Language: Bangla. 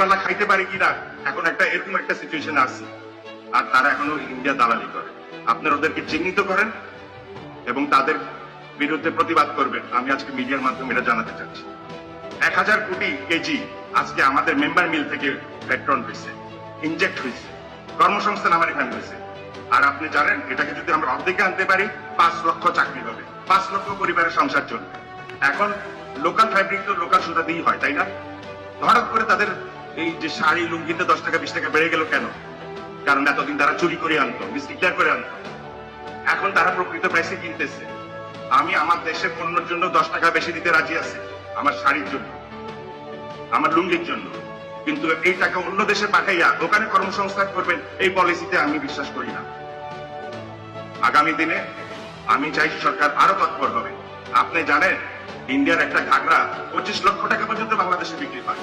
বেলা খাইতে পারে কিনা এখন একটা এরকম একটা সিচুয়েশন আছে আর তারা এখনও ইন্ডিয়া দালালি করে। আপনারা ওদেরকে চিহ্নিত করেন এবং তাদের বিরুদ্ধে প্রতিবাদ করবেন। আমি আজকে মিডিয়ার মাধ্যমে এটা জানাতে চাচ্ছি। এক হাজার কোটি কেজি আজকে আমাদের মেম্বার মিল থেকে পেট্রন হয়েছে ইনজেক্ট হয়েছে, কর্মসংস্থান আমার এখানে হয়েছে। আর আপনি জানেন, এটাকে যদি আমরা অর্ধেকে আনতে পারি, পাঁচ লক্ষ চাকরি হবে। পাঁচ লক্ষ পরিবারের সংসার চলবে। এখন লোকাল ফ্যাব্রিক তো লোকাল সুতা দিয়েই হয়, তাই না? হঠাৎ করে তাদের এই যে শাড়ি লুঙ্গিতে দশ টাকা, বিশ টাকা বেড়ে গেল কেন? কারণ এতদিন তারা চুরি করে আনতো মিসডিক্লেয়ার করে আনতো। এখন তারা প্রকৃত প্রাইসে কিনতেছে। আমি আমার দেশের পণ্যের জন্য দশ টাকা বেশি দিতে রাজি আছি, আমার শাড়ির জন্য, আমার লুঙ্গির জন্য। কিন্তু এই টাকা অন্য দেশে পাঠাইয়া ওখানে কর্মসংস্থান করবেন, এই পলিসিতে আমি বিশ্বাস করি না। আগামী দিনে আমি চাই সরকার আরও তৎপর হবে। আপনি জানেন, ইন্ডিয়ার একটা ঘাগরা পঁচিশ লক্ষ টাকা পর্যন্ত বাংলাদেশে বিক্রি পায়